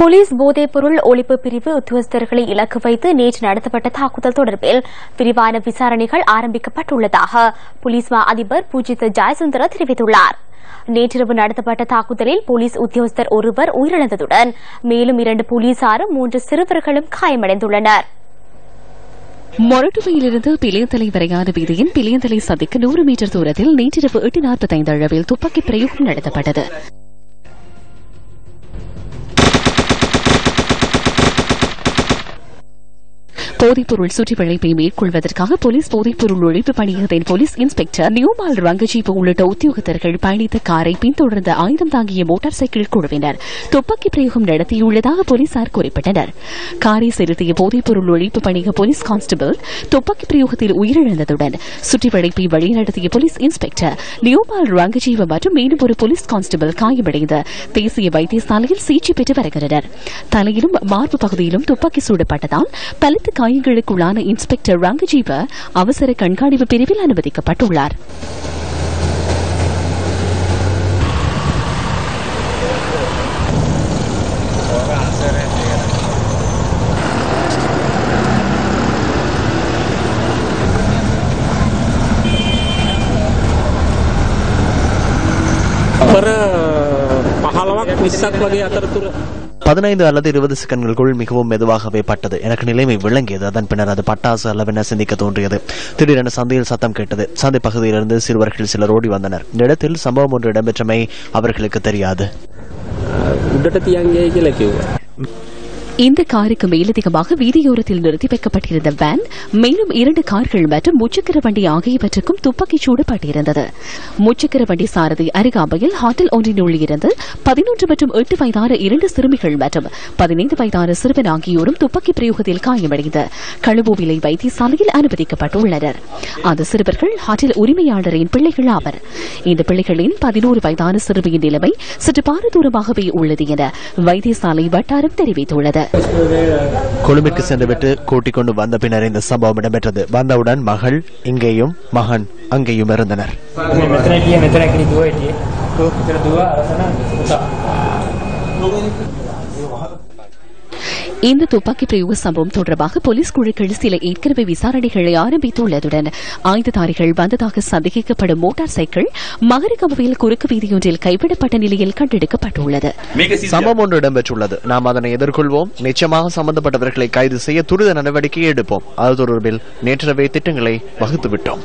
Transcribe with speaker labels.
Speaker 1: Police போதைப்பொருள் ஒழிப்பு பிரிவு உத்தியோகஸ்தர்களை இலக்கு வைத்து நேற்று நடத்தப்பட்ட தாக்குதல் தொடர்பில் விரிவான விசாரணைகள் ஆரம்பிக்கப்பட்டுள்ளதாக போலீஸ் மா அதிபர் பூஜித் ஜாயசுந்தர தெரிவித்துள்ளார். நேற்றிரவு நடத்தப்பட்ட தாக்குதலில் போலீஸ் உத்தியோகஸ்தர் ஒருவர் உயிரிழந்ததுடன் மேலும் இரண்டு போலீசாரும் மூன்று சிறுவர்களும் காயமடைந்துள்ளனா்
Speaker 2: மொரட்டுவையிலிருந்து பிளியந்தலை வரையான வீதியின் பிளியந்தலை சந்திக்கு நூறு மீட்டர் தூரத்தில் நேற்றிரவு எட்டு நாற்பத்தைந்து அளவில் துப்பாக்கி பிரயோகம் நடத்தப்பட்டது. போதைப்பொருள் சுற்றிவளைப்பை மேற்கொள்வதற்காக போலீஸ் போதைப்பொருள் ஒழிப்பு பணியகத்தின் போலீஸ் இன்ஸ்பெக்டர் நியூமால் ரங்கஜீப் உள்ளிட்ட உத்தியோகத்தர்கள் பயணித்த காரை பின்தொடர்ந்த ஆயுதம் தாங்கிய மோட்டார் சைக்கிள் குழுவினர் துப்பாக்கி பிரயோகம் நடத்தியுள்ளதாக போலீசார் குறிப்பிட்டனர். காரை செலுத்திய போதைப்பொருள் ஒழிப்பு பணியக போலீஸ் கான்ஸ்டபிள் துப்பாக்கி பிரயோகத்தில் உயிரிழந்ததுடன் சுற்றிவளைப்பை வழிநடத்திய போலீஸ் இன்ஸ்பெக்டர் நியூமால் ரங்கஜீவ மற்றும் மேலும் ஒரு போலீஸ் கான்ஸ்டபிள் காயமடைந்து தேசிய வைத்தியசாலையில் சிகிச்சை பெற்று வருகின்றனர். தலையிலும் மார்பு பகுதியிலும் துப்பாக்கி சூடப்பட்டதால் பலத்த காயங்களுக்குள்ளான இன்ஸ்பெக்டர் ரங்கஜீவ அவசர கண்காணிப்பு பிரிவில் அனுமதிக்கப்பட்டுள்ளார்.
Speaker 3: පර පහලවක් විස්සක් වගේ අතරතුර
Speaker 4: பதினைந்து அல்லது இருபது செகண்ட்களுக்குள் மிகவும் மெதுவாகவே பட்டது எனக்கு நிலைமை விளங்கியது அதன் பின்னர் அது பட்டாசு அல்லவென சிந்திக்க தோன்றியது திடீரென சந்தையில் சத்தம் கேட்டது சந்தை பகுதியிலிருந்து சிறுவர்கள் சிலர் ஓடி வந்தனர் இந்த இடத்தில் சம்பவம் ஒன்று இடம்பெற்றமை அவர்களுக்கு தெரியாது
Speaker 2: இந்த காருக்கு மேலதிகமாக வீதியோரத்தில் நிறுத்தி வைக்கப்பட்டிருந்த வேன் மேலும் இரண்டு கார்கள் மற்றும் முச்சக்கர வண்டி ஆகியவற்றுக்கும் துப்பாக்கிச் சூடப்பட்டிருந்தது முச்சக்கர வண்டி சாரதி அருகாமையில் ஹோட்டல் ஒன்றினுள்ளிருந்து பதினொன்று மற்றும் எட்டு வயதான இரண்டு சிறுமிகள் மற்றும் பதினைந்து வயதான சிறுவன் ஆகியோரும் துப்பாக்கி பிரயோகத்தில் காயமடைந்த களுபுவிலை வைத்தியசாலையில் அனுமதிக்கப்பட்டுள்ளனர். அந்த சிறுவர்கள் ஹோட்டல் உரிமையாளரின் பிள்ளைகள் ஆவர். இந்த பிள்ளைகளின் பதினோரு வயதான சிறுமியின் நிலைமை சற்று பாரதூரமாகவே உள்ளது என வைத்தியசாலை வட்டாரம் தெரிவித்துள்ளது.
Speaker 4: கொழும்பிற்கு சென்றுவிட்டு கூட்டிக் கொண்டு வந்த பின்னர் இந்த சம்பவம் இடம்பெற்றது வந்தவுடன் மகள் இங்கேயும் மகன் அங்கேயும் இருந்தனர்
Speaker 2: இந்த துப்பாக்கி பிரயோக சம்பவம் தொடர்பாக போலீஸ் குழுக்கள் சில ஏற்கனவே விசாரணைகளை ஆரம்பித்துள்ளதுடன் ஆயுததாரிகள் வந்ததாக சந்தேகிக்கப்படும் மோட்டார் சைக்கிள் மகரகமவையில் குறுக்கு வீதியொன்றில் கைவிடப்பட்ட நிலையில் கண்டெடுக்கப்பட்டுள்ளது.
Speaker 4: சம்பவம் ஒன்று இடம்பெற்றுள்ளது. நாம் அதனை எதிர்கொள்வோம். நிச்சயமாக சம்பந்தப்பட்டவர்களை கைது செய்ய துரித நடவடிக்கை எடுப்போம். அது தொடர்பில் நேற்றிரவே திட்டங்களை வகுத்துவிட்டோம்.